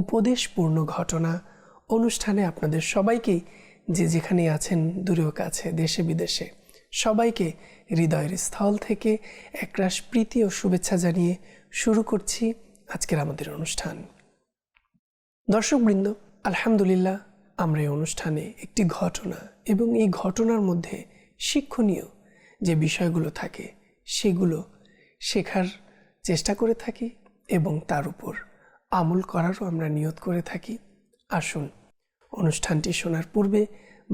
উপদেশপূর্ণ ঘটনা অনুষ্ঠানে আপনাদের সবাইকে, যে যেখানে আছেন দূরেও কাছে, দেশে বিদেশে, সবাইকে হৃদয়ের স্থল থেকে একরাশ প্রীতি ও শুভেচ্ছা জানিয়ে শুরু করছি আজকের আমাদের অনুষ্ঠান। দর্শকবৃন্দ, আলহামদুলিল্লাহ, আমরা এই অনুষ্ঠানে একটি ঘটনা এবং এই ঘটনার মধ্যে শিক্ষণীয় যে বিষয়গুলো থাকে, সেগুলো শেখার চেষ্টা করে থাকি এবং তার উপর আমল করারও আমরা নিয়ত করে থাকি। আসুন, অনুষ্ঠানটি শোনার পূর্বে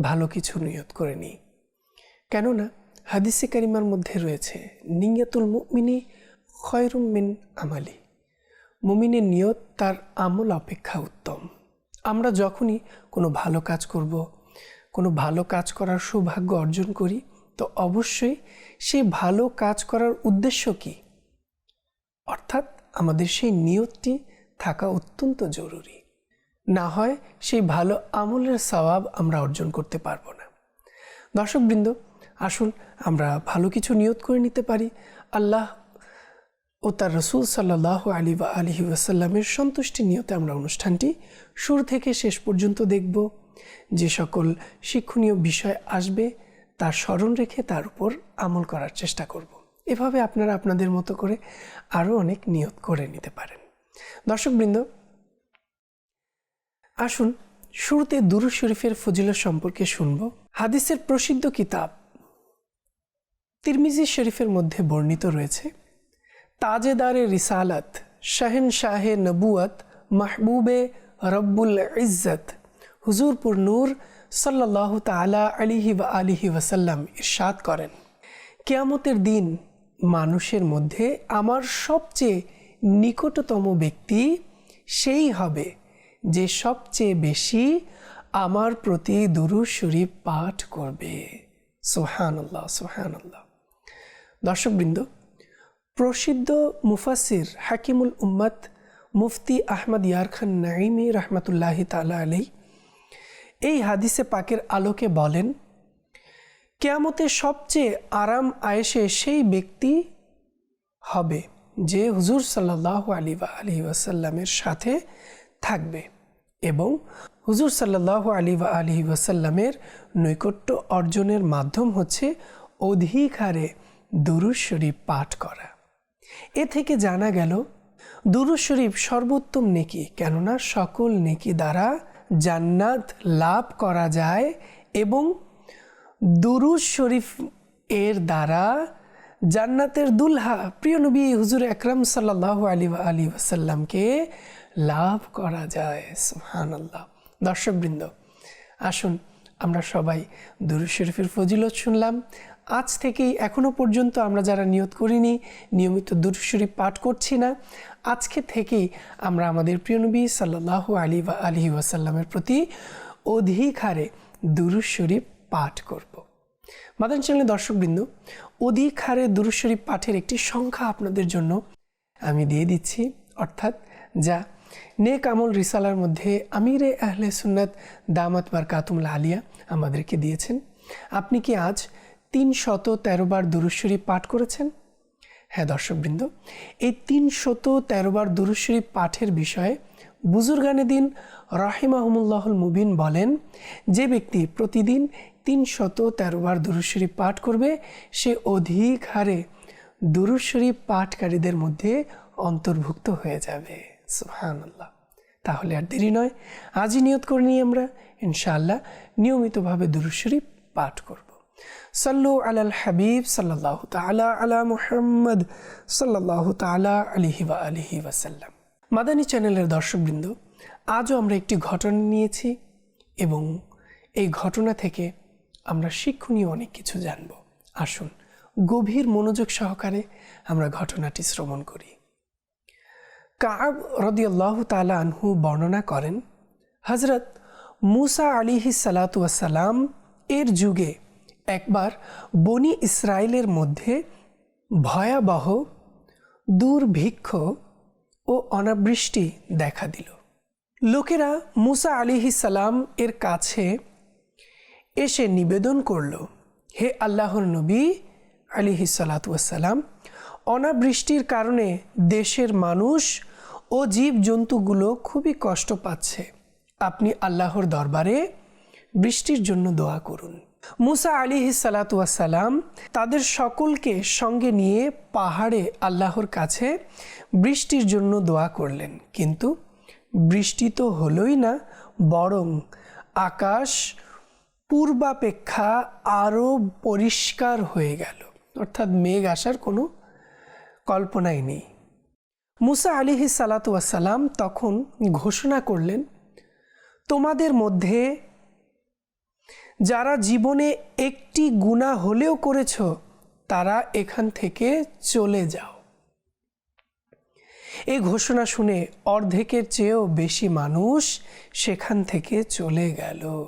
ভালো কিছু নিয়ত করে নিই। কেননা, হাদিসে কারিমার মধ্যে রয়েছে, নিয়াতুল মুমিনী খয়রুম মিন আমালি। মুমিনের নিয়ত তার আমল অপেক্ষা উত্তম। আমরা যখনই কোনো ভালো কাজ করব, কোনো ভালো কাজ করার সৌভাগ্য অর্জন করি, তো অবশ্যই সেই ভালো কাজ করার উদ্দেশ্য কি? অর্থাৎ আমাদের সেই নিয়তটি থাকা অত্যন্ত জরুরি। না হয় সেই ভালো আমলের সওয়াব আমরা অর্জন করতে পারব না। দর্শকবৃন্দ, আসুন আমরা ভালো কিছু নিয়ত করে নিতে পারি। আল্লাহ ও তার রসুল সাল্লাহ আলী বা আলহি ওয়াসাল্লামের সন্তুষ্টি নিয়তে আমরা অনুষ্ঠানটি শুরু থেকে শেষ পর্যন্ত দেখব। যে সকল শিক্ষণীয় বিষয় আসবে তার স্মরণ রেখে তার উপর আমল করার চেষ্টা করব। এভাবে আপনারা আপনাদের মতো করে আরও অনেক নিয়ত করে নিতে পারেন। দর্শকবৃন্দ, আসুন শুরুতে দুরু শরীফের ফজিলত সম্পর্কে শুনব। হাদিসের প্রসিদ্ধ কিতাব তিরমিজি শরীফের মধ্যে বর্ণিত রয়েছে, তাজেদারে রিসালাত শাহেন শাহে নবুয়ত, মাহবুবে রব্বুল ইজ্জত, হুজুরপুর নূর সাল্লাহ তালা আলিহি বা আলিহি ওয়াসাল্লাম ইরশাদ করেন। কেয়ামতের দিন মানুষের মধ্যে আমার সবচেয়ে নিকটতম ব্যক্তি সেই হবে যে সবচেয়ে বেশি আমার প্রতি দুরু শরীফ পাঠ করবে। সোহানুল্লাহ সোহানুল্লাহ দর্শকবৃন্দ, প্রসিদ্ধ মুফাসির হাকিমুল উম্মত মুফতি আহমদ ইয়ার খান নাইমি রহমতুল্লাহ তালা আলাই এই হাদিসে পাকের আলোকে বলেন কেয়ামতে সবচেয়ে আরাম আয়েসে সেই ব্যক্তি হবে যে হুজুর সাল্লাহ আলী বা আলী ওয়াসাল্লামের সাথে থাকবে এবং হুজুর সাল্লাহ আলী বা আলী ওয়াসাল্লামের নৈকট্য অর্জনের মাধ্যম হচ্ছে অধিক হারে শরীফ পাঠ করা। এ থেকে জানা গেল দুরুজ শরীফ সর্বোত্তম নেকি, কেননা সকল নেকি দ্বারা জান্নাত লাভ করা যায় এবং দুরুজ শরীফ এর দ্বারা জান্নাতের দুলহা প্রিয় নবী হুজুর একরম সাল্লাহ আলী আলী ওসাল্লামকে লাভ করা যায় সুহান আল্লাহ দর্শকবৃন্দ, আসুন আমরা সবাই দুরুজ শরীফের ফজিলত শুনলাম। আজ থেকেই এখনও পর্যন্ত আমরা যারা নিয়ত করিনি, নিয়মিত দুরুজ শরীফ পাঠ করছি না, আজকে থেকেই আমরা আমাদের প্রিয় নবী সাল্লাহ আলী বা আলী ওয়াসাল্লামের প্রতি অধিক হারে দুরুজ শরীফ পাঠ করব। মাদান চ্যানেলের দর্শকবৃন্দ অধিক হারে দুরুজ শরীফ পাঠের একটি সংখ্যা আপনাদের জন্য আমি দিয়ে দিচ্ছি, অর্থাৎ যা নেক আমল রিসালার মধ্যে আমিরে আহলে সুন্নাত দামাত বার কাতুমুল আলিয়া আমাদেরকে দিয়েছেন। আপনি কি আজ তিন শত তেরো বার দুরুজ শরীফ পাঠ করেছেন? হ্যাঁ দর্শকবৃন্দ, এই তিন শত তেরো বার দুরুজ শরীফ পাঠের বিষয়ে বুজুর্গানে দিন রাহিমাহমুল্লাহুল মুবিন বলেন, যে ব্যক্তি প্রতিদিন তিন শত তেরো বার দুরুজ পাঠ করবে, সে অধিক হারে দুরুজ শরীফ পাঠকারীদের মধ্যে অন্তর্ভুক্ত হয়ে যাবে। সুহানুল্লাহ তাহলে আর দেরি নয়, আজই নিয়ত করে নিই আমরা, ইনশাআল্লাহ নিয়মিতভাবে দুরুজ শরীফ পাঠ করব। সাল্লু আলাল হাবিব সাল্লাহ তালা আলা মুহাম্মদ সাল্লাহ তালা আলিহি বা আলিহি ওয়াসাল্লাম মাদানী চ্যানেলের দর্শকবৃন্দ, আজও আমরা একটি ঘটনা নিয়েছি এবং এই ঘটনা থেকে আমরা শিক্ষণীয় অনেক কিছু জানব। আসুন, গভীর মনোযোগ সহকারে আমরা ঘটনাটি শ্রবণ করি। কাব রদিয়াল্লাহ তালা আনহু বর্ণনা করেন হজরত মুসা আলিহি সালাতাম এর যুগে একবার বনি ইসরায়েলের মধ্যে ভয়াবহ দুর্ভিক্ষ ও অনাবৃষ্টি দেখা দিল। লোকেরা মুসা আলিহি সালাম এর কাছে এসে নিবেদন করল, হে আল্লাহর নবী আলিহি সালাতাম অনাবৃষ্টির কারণে দেশের মানুষ ও জীব জন্তুগুলো খুবই কষ্ট পাচ্ছে। আপনি আল্লাহর দরবারে বৃষ্টির জন্য দোয়া করুন। মুসা আলিহি সালাতাম তাদের সকলকে সঙ্গে নিয়ে পাহাড়ে আল্লাহর কাছে বৃষ্টির জন্য দোয়া করলেন। কিন্তু বৃষ্টি তো হলোই না, বরং আকাশ পূর্বাপেক্ষা আরও পরিষ্কার হয়ে গেল। অর্থাৎ মেঘ আসার কোনো কল্পনাই নেই। মুসা আলিহি সালাতাম তখন ঘোষণা করলেন, তোমাদের মধ্যে যারা জীবনে একটি গুণা হলেও করেছ, তারা এখান থেকে চলে যাও। এই ঘোষণা শুনে অর্ধেকের চেয়েও বেশি মানুষ সেখান থেকে চলে গেল।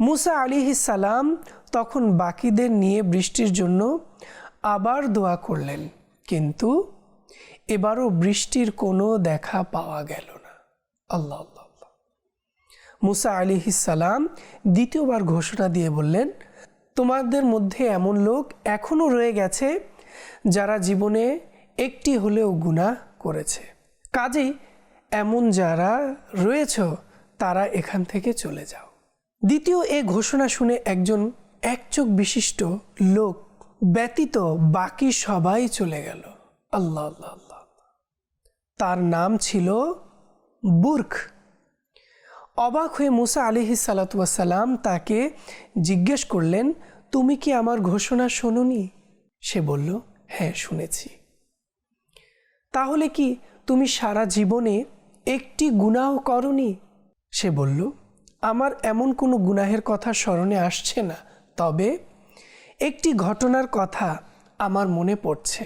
মুসা আলিহি সালাম তখন বাকিদের নিয়ে বৃষ্টির জন্য আবার দোয়া করলেন। কিন্তু এবারও বৃষ্টির কোনো দেখা পাওয়া গেল না। আল্লাহ আল্লাহ মুসা আলিহি সালাম দ্বিতীয়বার ঘোষণা দিয়ে বললেন, তোমাদের মধ্যে এমন লোক এখনও রয়ে গেছে যারা জীবনে একটি হলেও গুণা করেছে। কাজেই এমন যারা রয়েছ তারা এখান থেকে চলে যাও। দ্বিতীয় এ ঘোষণা শুনে একজন একচোখ বিশিষ্ট লোক ব্যতীত বাকি সবাই চলে গেল। আল্লাহ আল্লাহ আল্লাহ। তার নাম ছিল বুর্খ। অবাক হয়ে মুসা আলিহি সালাতাম তাকে জিজ্ঞেস করলেন, তুমি কি আমার ঘোষণা শোনি সে বলল হ্যাঁ শুনেছি। তাহলে কি তুমি সারা জীবনে একটি গুনাহ করনি? সে বলল আমার এমন কোনো গুনাহের কথা স্মরণে আসছে না, তবে একটি ঘটনার কথা আমার মনে পড়ছে।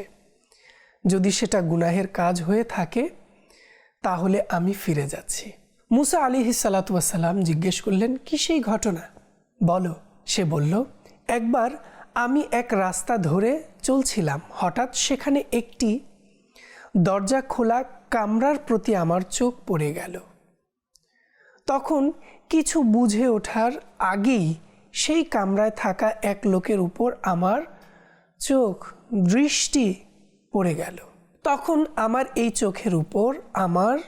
যদি সেটা গুনাহের কাজ হয়ে থাকে, তাহলে আমি ফিরে যাচ্ছি। মুসা আলী সালাতাম জিজ্ঞেস করলেন, কি সেই ঘটনা? বলো, সে বলল, একবার আমি এক রাস্তা ধরে চলছিলাম, হঠাৎ সেখানে একটি দরজা খোলা কামরার প্রতি আমার চোখ পড়ে গেল। তখন কিছু বুঝে ওঠার আগেই সেই কামরায় থাকা এক লোকের উপর আমার চোখ দৃষ্টি পড়ে গেল। তখন আমার এই চোখের উপর আমার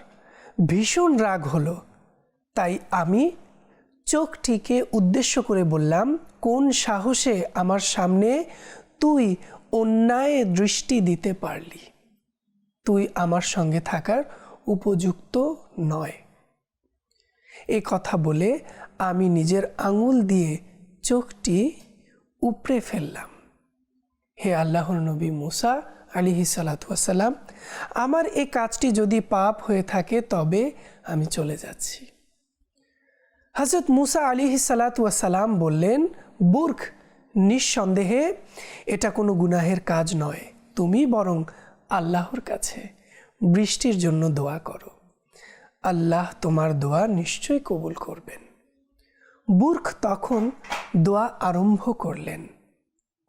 ভীষণ রাগ হলো। তাই আমি চোখটিকে উদ্দেশ্য করে বললাম, কোন সাহসে আমার সামনে তুই অন্যায় দৃষ্টি দিতে পারলি? তুই আমার সঙ্গে থাকার উপযুক্ত নয়। এ কথা বলে আমি নিজের আঙুল দিয়ে চোখটি উপড়ে ফেললাম। হে আল্লাহর নবী মুসা আলিহি সালাতাম আমার এই কাজটি যদি পাপ হয়ে থাকে তবে আমি চলে যাচ্ছি। হজরত মুসা আলিহি সালাতাম বললেন, বুর্খ, নিঃসন্দেহে এটা কোনো গুনাহের কাজ নয়। তুমি বরং আল্লাহর কাছে বৃষ্টির জন্য দোয়া করো। আল্লাহ তোমার দোয়া নিশ্চয় কবুল করবেন। বুর্খ তখন দোয়া আরম্ভ করলেন,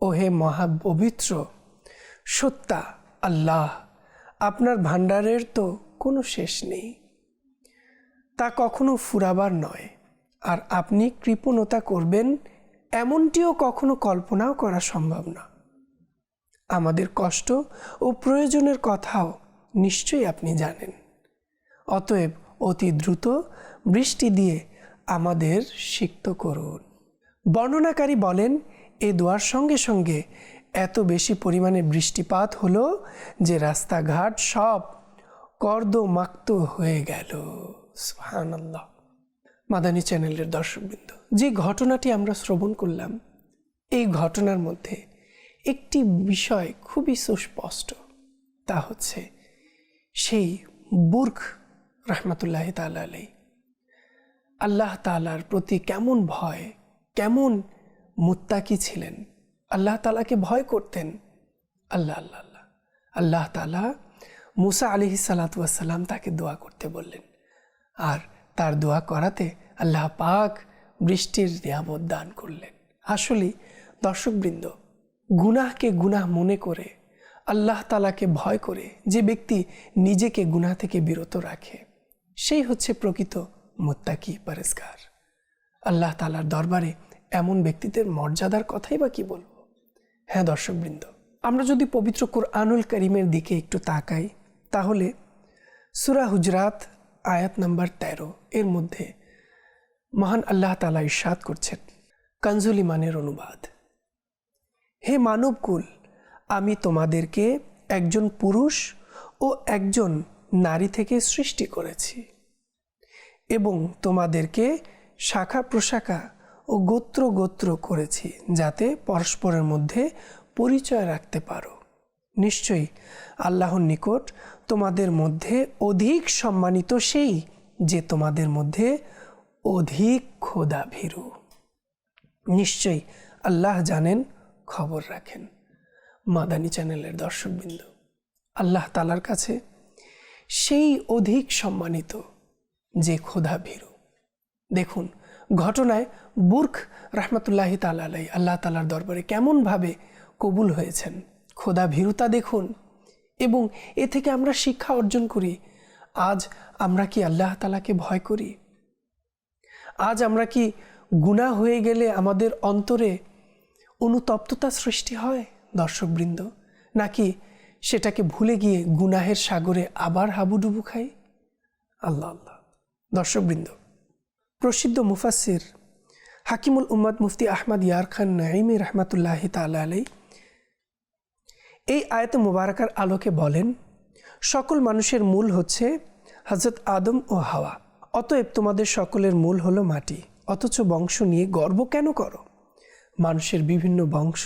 ওহে মহাপবিত্র, সত্তা, আল্লাহ, আপনার ভাণ্ডারের তো কোনো শেষ নেই। তা কখনো ফুরাবার নয়, আর আপনি কৃপণতা করবেন, এমনটিও কখনো কল্পনাও করা সম্ভব না। আমাদের কষ্ট ও প্রয়োজনের কথাও নিশ্চয়ই আপনি জানেন। অতএব অতি দ্রুত বৃষ্টি দিয়ে আমাদের সিক্ত করুন। বর্ণনাকারী বলেন, এ দোয়ার সঙ্গে সঙ্গে এত বেশি পরিমাণে বৃষ্টিপাত হলো যে রাস্তাঘাট সব কর্দমাক্ত হয়ে গেল। সুহানাল্লাহ মাদানী চ্যানেলের দর্শকবৃন্দ, যে ঘটনাটি আমরা শ্রবণ করলাম, এই ঘটনার মধ্যে একটি বিষয় খুবই সুস্পষ্ট। তা হচ্ছে, সেই বুর্খ রহমতুল্লাহ তালাই আল্লাহ তালার প্রতি কেমন ভয়, কেমন মুত্তাকি ছিলেন? আল্লাহ তালাকে ভয় করতেন? আল্লাহ আল্লাহ আল্লাহ। আল্লাহ তালা মুসা আলিহি সালাতাম তাকে দোয়া করতে বললেন। আর তার দোয়া করাতে আল্লাহ পাক বৃষ্টির নিয়ামত দান করলেন। আসলে দর্শকবৃন্দ গুনাহকে গুনাহ মনে করে, আল্লাহ তালাকে ভয় করে যে ব্যক্তি নিজেকে গুনাহ থেকে বিরত রাখে। সেই হচ্ছে প্রকৃত মুত্তাকি পরেস্কার আল্লাহ তালার দরবারে এমন ব্যক্তিদের মর্যাদার কথাই বা কি বলব? হ্যাঁ দর্শকবৃন্দ, আমরা যদি পবিত্র কোরআনুল করিমের দিকে একটু তাকাই, তাহলে সুরা হুজরাত আয়াত নাম্বার তেরো, এর মধ্যে মহান আল্লাহ তালা ইস্বাদ করছেন ইমানের অনুবাদ। হে মানবকুল, আমি তোমাদেরকে একজন পুরুষ ও একজন নারী থেকে সৃষ্টি করেছি এবং তোমাদেরকে শাখা প্রশাখা ও গোত্র গোত্র করেছি যাতে পরস্পরের মধ্যে পরিচয় রাখতে পারো। নিশ্চয়ই আল্লাহর নিকট তোমাদের মধ্যে অধিক সম্মানিত সেই যে তোমাদের মধ্যে অধিক খোদা ভীরু নিশ্চয়ই আল্লাহ জানেন, খবর রাখেন। মাদানী চ্যানেলের দর্শকবৃন্দ, আল্লাহ তালার কাছে সেই অধিক সম্মানিত যে খোদা ভীরু। দেখুন, ঘটনায় বুর্খ রহমতুল্লাহি তালাই আল্লাহ তালার দরবারে কেমনভাবে কবুল হয়েছেন। খোদা ভীরুতা দেখুন এবং এ থেকে আমরা শিক্ষা অর্জন করি, আজ আমরা কি আল্লাহ তালাকে ভয় করি? আজ আমরা কি গুণা হয়ে গেলে আমাদের অন্তরে অনুতপ্ততা সৃষ্টি হয় দর্শকবৃন্দ? নাকি সেটাকে ভুলে গিয়ে গুনাহের সাগরে আবার হাবুডুবু খাই? আল্লাহ আল্লাহ। দর্শকবৃন্দ, প্রসিদ্ধ মুফাসির হাকিমুল উম্মদ মুফতি আহমদ ইয়ার খান নাইমি রহমতুল্লাহ তালা আলাই এই আয়ত মুবারকার আলোকে বলেন, সকল মানুষের মূল হচ্ছে হজরত আদম ও হাওয়া। অতএব তোমাদের সকলের মূল হলো মাটি, অথচ বংশ নিয়ে গর্ব কেন করো? মানুষের বিভিন্ন বংশ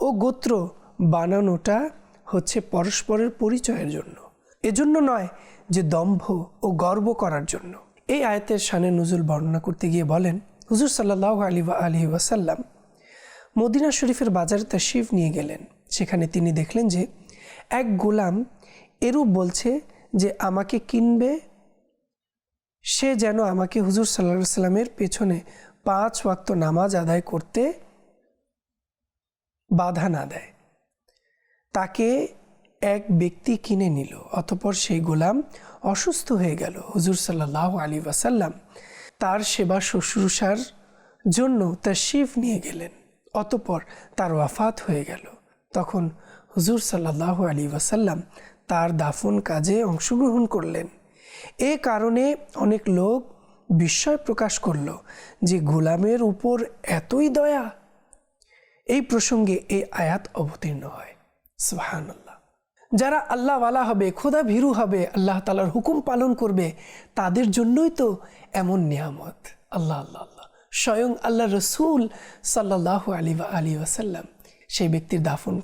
ও গোত্র বানানোটা হচ্ছে পরস্পরের পরিচয়ের জন্য। এজন্য নয় যে দম্ভ ও গর্ব করার জন্য। এই আয়তের শানে নজুল বর্ণনা করতে গিয়ে বলেন, হুজুর সাল্লাহ আলী আলী ওয়াসাল্লাম মদিনা শরীফের বাজারে শিব নিয়ে গেলেন। সেখানে তিনি দেখলেন যে এক গোলাম এরূপ বলছে যে আমাকে কিনবে, সে যেন আমাকে হুজুর সাল্লা সাল্লামের পেছনে পাঁচ ওয়াক্ত নামাজ আদায় করতে বাধা না দেয়। তাকে এক ব্যক্তি কিনে নিল, অতপর সেই গোলাম অসুস্থ হয়ে গেল। হুজুর সাল্লাহ আলী ওয়াসাল্লাম তার সেবা শুশ্রূষার জন্য তার শিফ নিয়ে গেলেন, অতপর তার ওয়াফাত হয়ে গেল। তখন হুজুর সাল্লাহ আলী ওয়াসাল্লাম তার দাফন কাজে অংশগ্রহণ করলেন। এ কারণে অনেক লোক বিস্ময় প্রকাশ করল যে গোলামের উপর এতই দয়া। এই প্রসঙ্গে এই আয়াত অবতীর্ণ হয়। সুহানাল্লাহ যারা আল্লাহওয়ালা হবে, খোদা ভীরু হবে, আল্লাহ তালার হুকুম পালন করবে, তাদের জন্যই তো এমন নিয়ামত। আল্লাহ আল্লাহ আল্লাহ। স্বয়ং আল্লাহ রসুল সাল্লাহ আলী বা আলী ওয়াসাল্লাম সেই ব্যক্তির দাফন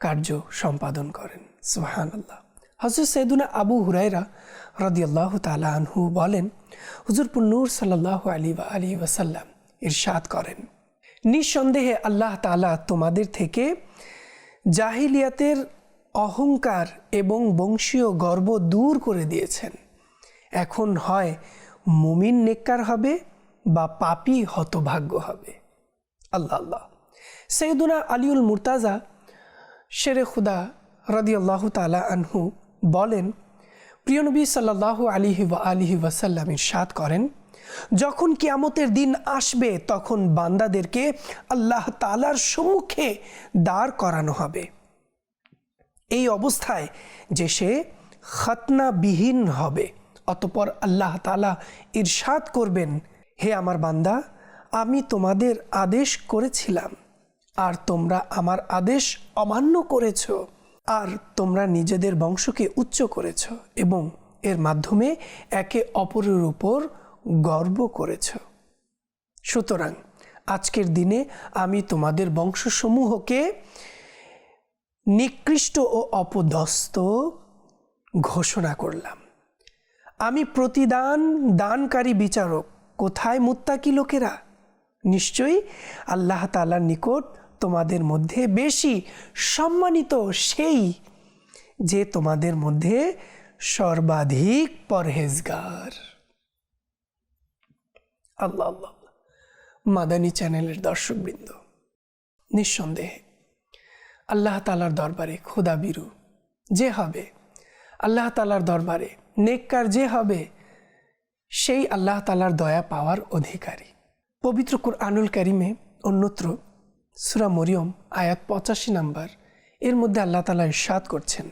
কার্য সম্পাদন করেন। সুহান আল্লাহ হজরত সৈদুনা আবু হুরাইরা রদিয়াল্লাহ তালা আনহু বলেন হুজুরপুর নূর সাল্লাহ আলী বা আলী ওয়াসাল্লাম ইরশাদ করেন। নিঃসন্দেহে আল্লাহ তালা তোমাদের থেকে জাহিলিয়াতের অহংকার এবং বংশীয় গর্ব দূর করে দিয়েছেন। এখন হয় মুমিন নেককার হবে বা পাপি হতভাগ্য হবে। আল্লাহ আল্লাহ। সৈয়দুনা আলিউল মুরতাজা, শেরে খুদা রদি আল্লাহ তালা আনহু বলেন প্রিয়নবী সাল্লাহ আলিহি ওয়া আলিহি ওয়াসাল্লাম ইরশাদ করেন যখন কিয়ামতের দিন আসবে, তখন বান্দাদেরকে আল্লাহ তালার সম্মুখে দাঁড় করানো হবে। এই অবস্থায় যে সে খতনাবিহীন হবে, অতপর আল্লাহ তালা ইরশাদ করবেন, হে আমার বান্দা, আমি তোমাদের আদেশ করেছিলাম, আর তোমরা আমার আদেশ অমান্য করেছ, আর তোমরা নিজেদের বংশকে উচ্চ করেছ এবং এর মাধ্যমে একে অপরের উপর গর্ব করেছ। সুতরাং আজকের দিনে আমি তোমাদের বংশসমূহকে নিকৃষ্ট ও অপদস্ত ঘোষণা করলাম। আমি প্রতিদান দানকারী বিচারক, কোথায় মুত্তাকি লোকেরা? নিশ্চয়ই আল্লাহ তালার নিকট তোমাদের মধ্যে বেশি সম্মানিত সেই যে তোমাদের মধ্যে সর্বাধিক পরহেজগার। আল্লাহ আল্লাহ। মাদানী চ্যানেলের দর্শকবৃন্দ, নিঃসন্দেহে আল্লাহ তালার দরবারে খোদা বিরু, যে হবে, আল্লাহ তালার দরবারে নেককার যে হবে, সেই আল্লাহ তালার দয়া পাওয়ার অধিকারী পবিত্র কুরআনুল কারিমে অন্যত্র সুরা মরিয়ম, আয়াত পঁচাশি নাম্বার, এর মধ্যে আল্লাহ তালা ইরশাদ করছেন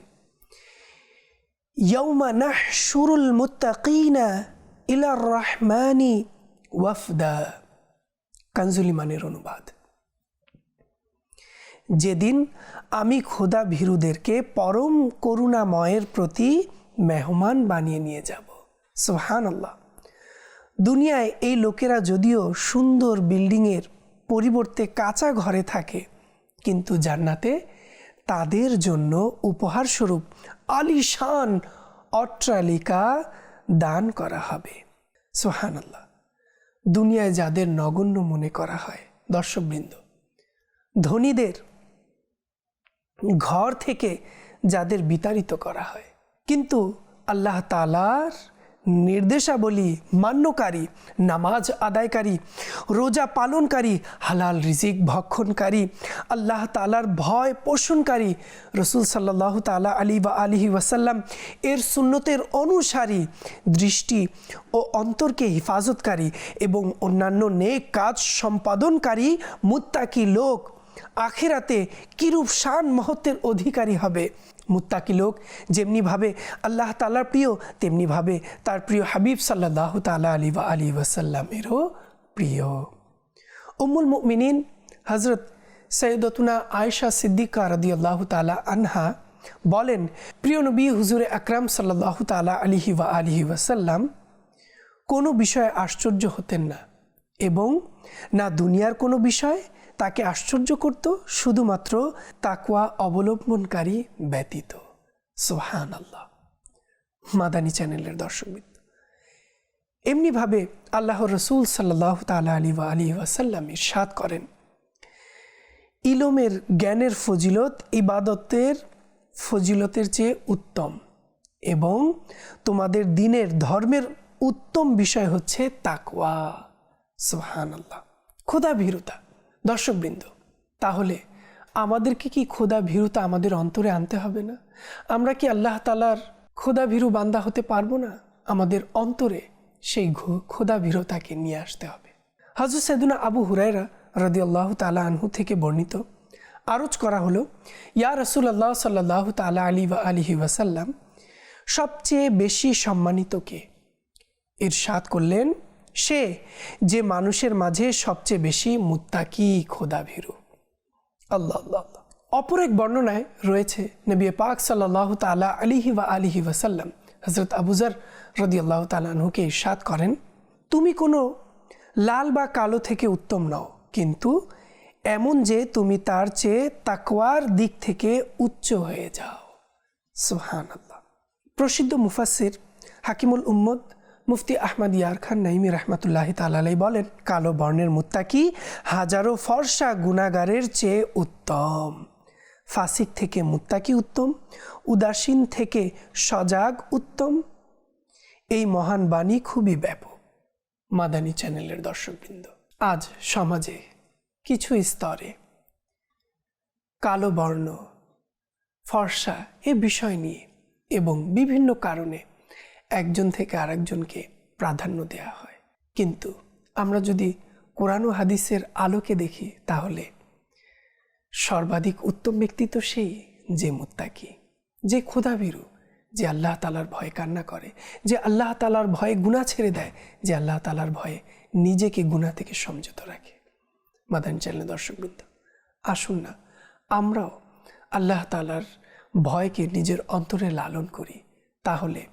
ইয়ৌমা নাহশুরুল মুত্তাকিনা ইলার রহমানি ওয়াফদা কানজুলিমানের অনুবাদ যেদিন আমি খোদা ভীরুদেরকে পরম করুণাময়ের প্রতি মেহমান বানিয়ে নিয়ে যাব। সোহান আল্লাহ দুনিয়ায় এই লোকেরা যদিও সুন্দর বিল্ডিংয়ের পরিবর্তে কাঁচা ঘরে থাকে, কিন্তু জান্নাতে তাদের জন্য উপহারস্বরূপ আলিশান অট্টালিকা দান করা হবে। সোহান আল্লাহ দুনিয়ায় যাদের নগণ্য মনে করা হয়, দর্শকবৃন্দ। ধনীদের ঘর থেকে যাদের বিতাড়িত করা হয়। কিন্তু আল্লাহ তালার নির্দেশাবলী, মান্যকারী, নামাজ আদায়কারী, রোজা পালনকারী, হালাল রিজিক ভক্ষণকারী, আল্লাহ তালার ভয় পোষণকারী, রসুল সাল্লাহ তালা আলী বা আলিহি ওয়াসাল্লাম এর সুন্নতের অনুসারী, দৃষ্টি ও অন্তরকে হেফাজতকারী এবং অন্যান্য নেক কাজ সম্পাদনকারী মুত্তাকি লোক। আখেরাতে কিরূপ শান মহত্বের অধিকারী হবে? মুত্তাকি লোক যেমনিভাবে আল্লাহ তালার প্রিয় তেমনিভাবে তার প্রিয় হাবিব সাল্লাহ তালা আলী বা আলী ওয়াসাল্লামেরও প্রিয়। উমুল মিনিন হজরত সৈয়দতুনা আয়েশা সিদ্দিকা রদি আল্লাহ তালা আনহা বলেন, প্রিয় নবী হুজুরে আকরাম সাল্লাহ তালা আলিহি ওয়া আলিহি ওয়াসাল্লাম কোনো বিষয়ে আশ্চর্য হতেন না এবং না দুনিয়ার কোনো বিষয় তাকে আশ্চর্য করত শুধুমাত্র তাকুয়া অবলম্বনকারী ব্যতীত। সোহান আল্লাহ মাদানী চ্যানেলের দর্শকবৃন্দ, এমনিভাবে আল্লাহ রসুল সাল্লাহ তালা আলী ওয়া আলী ওয়াসাল্লাম ইরশাদ করেন, ইলমের জ্ঞানের ফজিলত ইবাদতের ফজিলতের চেয়ে উত্তম এবং তোমাদের দিনের ধর্মের উত্তম বিষয় হচ্ছে তাকওয়া। সোহান আল্লাহ খোদা ভীরুতা দর্শকবৃন্দ, তাহলে আমাদেরকে কি খোদা ভীরুতা আমাদের অন্তরে আনতে হবে না? আমরা কি আল্লাহ তালার খোদা ভীরু বান্দা হতে পারব না? আমাদের অন্তরে সেই খোদা ভীরতাকে নিয়ে আসতে হবে। হজরত সৈদুনা আবু হুরাইরা রদি আল্লাহ তালা আনহু থেকে বর্ণিত আরজ করা হলো, ইয়া রসুল আল্লাহ সাল্লাহ তালা আলী বা আলিহি ওয়াসাল্লাম, সবচেয়ে বেশি সম্মানিত কে? ইরশাদ করলেন সে যে মানুষের মাঝে সবচেয়ে বেশি মুত্তাকি খোদা ভীরু আল্লাহ আল্লাহ আল্লাহ। অপর এক বর্ণনায় রয়েছে, নবী পাক সাল্লাহ তালা আলিহি ওয়া আলিহি ওয়াসাল্লাম হজরত আবুজার রদি আল্লাহ তালাহুকে ইরশাদ করেন, তুমি কোনো লাল বা কালো থেকে উত্তম নও, কিন্তু এমন যে তুমি তার চেয়ে তাকওয়ার দিক থেকে উচ্চ হয়ে যাও। সুহান আল্লাহ প্রসিদ্ধ মুফাসির হাকিমুল উম্মদ মুফতি আহমদ ইয়ার খান নাইমি রহমতুল্লাহ তালাই বলেন, কালো বর্ণের মুত্তাকি হাজারো ফর্সা গুণাগারের চেয়ে উত্তম। ফাসিক থেকে মুত্তাকি উত্তম, উদাসীন থেকে সজাগ উত্তম। এই মহান বাণী খুবই ব্যাপক। মাদানী চ্যানেলের দর্শকবৃন্দ, আজ সমাজে কিছু স্তরে কালো বর্ণ, ফর্সা এ বিষয় নিয়ে এবং বিভিন্ন কারণে একজন থেকে আরেকজনকে প্রাধান্য দেওয়া হয়। কিন্তু আমরা যদি কোরআন ও হাদিসের আলোকে দেখি, তাহলে সর্বাধিক উত্তম ব্যক্তি তো সেই যে মুত্তাকি, যে ক্ষুধাভীরু, যে আল্লাহ তালার ভয়ে কান্না করে, যে আল্লাহ তালার ভয়ে গুণা ছেড়ে দেয়, যে আল্লাহ তালার ভয়ে নিজেকে গুণা থেকে সংযত রাখে। মাদান চ্যানেল দর্শকবৃন্দ, আসুন না, আমরাও আল্লাহ তালার ভয়কে নিজের অন্তরে লালন করি। তাহলে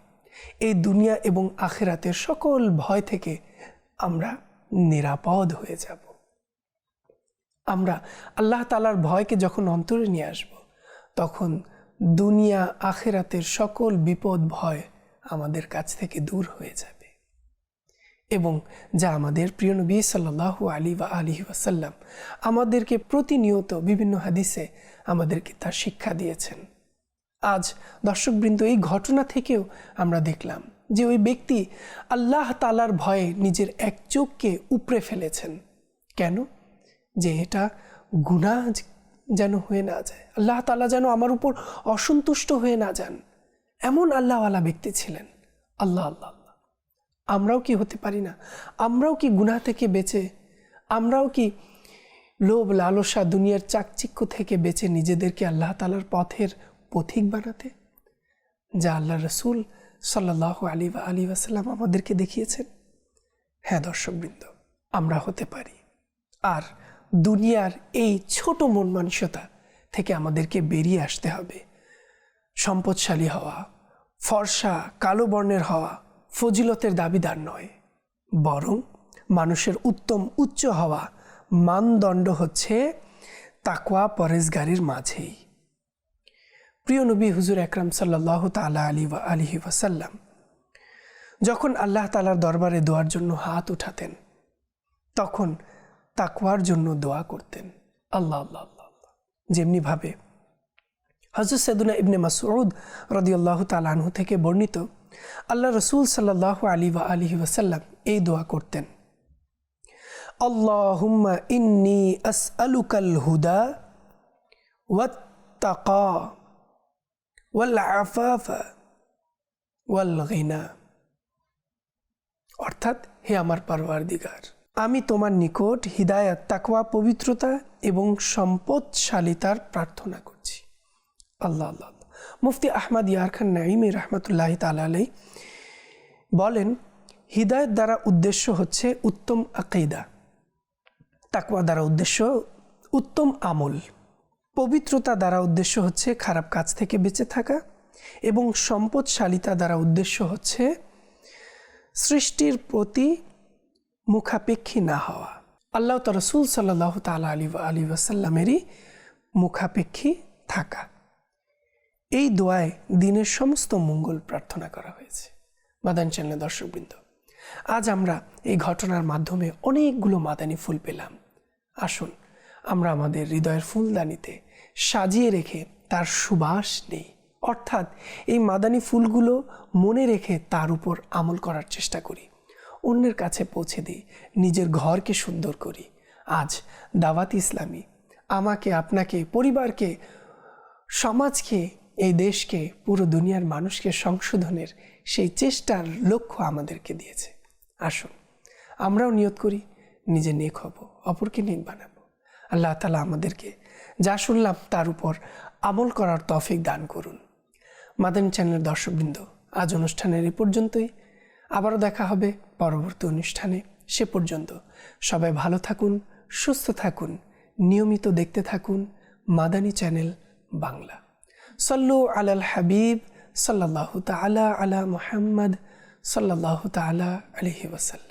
এই দুনিয়া এবং আখেরাতের সকল ভয় থেকে আমরা নিরাপদ হয়ে যাব। আমরা আল্লাহ তালার ভয়কে যখন অন্তরে নিয়ে আসব, তখন দুনিয়া, আখেরাতের সকল বিপদ, ভয় আমাদের কাছ থেকে দূর হয়ে যাবে। এবং যা আমাদের প্রিয় নবী সাল্লাহ আলী বা আলী ওয়াসাল্লাম আমাদেরকে প্রতিনিয়ত বিভিন্ন হাদিসে আমাদেরকে তার শিক্ষা দিয়েছেন। আজ দর্শকবৃন্দ এই ঘটনা থেকেও আমরা দেখলাম যে ওই ব্যক্তি আল্লাহ তালার ভয়ে নিজের এক চোখকে উপড়ে ফেলেছেন। কেন? যে এটা গুনাহ যেন হয়ে না যায়। আল্লাহ তালা যেন আমার উপর অসন্তুষ্ট হয়ে না যান। এমন আল্লাহওয়ালা ব্যক্তি ছিলেন। আল্লাহ আল্লাহ আল্লাহ। আমরাও কি হতে পারি না? আমরাও কি গুনাহ থেকে বেঁচে? আমরাও কি লোভ, লালসা দুনিয়ার চাকচিক্য থেকে বেঁচে নিজেদেরকে আল্লাহ তালার পথের পথিক বানাতে, যা আল্লাহ রসুল সাল্লাহ আলী বা আলী আসাল্লাম আমাদেরকে দেখিয়েছেন। হ্যাঁ দর্শকবৃন্দ, আমরা হতে পারি। আর দুনিয়ার এই ছোট মন মানসিকতা থেকে আমাদেরকে বেরিয়ে আসতে হবে। সম্পদশালী হওয়া, ফর্সা, কালো বর্ণের হওয়া ফজিলতের দাবিদার নয়। বরং মানুষের উত্তম উচ্চ হওয়া মানদণ্ড হচ্ছে তাকওয়া পরেজগারির মাঝেই। প্রিয় নবী হুজুর একরাম সাল্লাহ তালা আলী ওয়া আলিহি ওয়াসাল্লাম, যখন আল্লাহ তালার দরবারে দোয়ার জন্য হাত উঠাতেন, তখন তাকওয়ার জন্য দোয়া করতেন। আল্লাহ আল্লাহ আল্লাহ আল্লাহ। যেমনিভাবে হজরত সৈদুনা ইবনে মাসউদ রদিয়াল্লাহ তালাহু থেকে বর্ণিত, আল্লাহ রসুল সাল্লাহ আলী ওয়া আলিহি ওয়াসাল্লাম এই দোয়া করতেন, আল্লাহুম্মা ইন্নি আসআলুকাল হুদা ওয়াত্তাকা অর্থাৎ হে আমার পারওয়ারদিগার, আমি তোমার নিকট হিদায়াত, তাকওয়া, পবিত্রতা এবং সম্পদশালিতার প্রার্থনা করছি। আল্লাহ আল্লাহ আল্লাহ। মুফতি আহমদ ইয়ার খান নাইমি রহমতুল্লাহ তালাই বলেন, হিদায়ত দ্বারা উদ্দেশ্য হচ্ছে উত্তম আকিদা। তাকওয়া দ্বারা উদ্দেশ্য উত্তম আমল। পবিত্রতা দ্বারা উদ্দেশ্য হচ্ছে খারাপ কাজ থেকে বেঁচে থাকা এবং সম্পদশালিতা দ্বারা উদ্দেশ্য হচ্ছে সৃষ্টির প্রতি মুখাপেক্ষী না হওয়া। আল্লাহ ত রসুল সাল্লাহ তালা আলী আলী ওয়াসাল্লামেরই মুখাপেক্ষী থাকা। এই দোয়ায় দিনের সমস্ত মঙ্গল প্রার্থনা করা হয়েছে। মাদান চ্যানেলের দর্শকবৃন্দ, আজ আমরা এই ঘটনার মাধ্যমে অনেকগুলো মাদানি ফুল পেলাম। আসুন আমরা আমাদের হৃদয়ের ফুলদানিতে সাজিয়ে রেখে তার সুবাস নেই অর্থাৎ এই মাদানি ফুলগুলো মনে রেখে তার উপর আমল করার চেষ্টা করি। অন্যের কাছে পৌঁছে দিই, নিজের ঘরকে সুন্দর করি। আজ দাওয়াত ইসলামী। আমাকে, আপনাকে, পরিবারকে, সমাজকে, এই দেশকে, পুরো দুনিয়ার মানুষকে সংশোধনের সেই চেষ্টার লক্ষ্য আমাদেরকে দিয়েছে। আসুন, আমরাও নিয়ত করি, নিজে নেক হব, অপরকে নেক বানাবো। আল্লাহ তালা আমাদেরকে যা শুনলাম তার উপর আমল করার তফিক দান করুন। মাদানী চ্যানেলের দর্শকবৃন্দ, আজ অনুষ্ঠানের এ পর্যন্তই। আবারও দেখা হবে পরবর্তী অনুষ্ঠানে। সে পর্যন্ত সবাই ভালো থাকুন, সুস্থ থাকুন, নিয়মিত দেখতে থাকুন মাদানী চ্যানেল বাংলা। সল্লু আলাল হাবিব সাল্লাহ তালা আলা মুহাম্মদ সাল্লাহ তালা আলহি ওসাল্লাম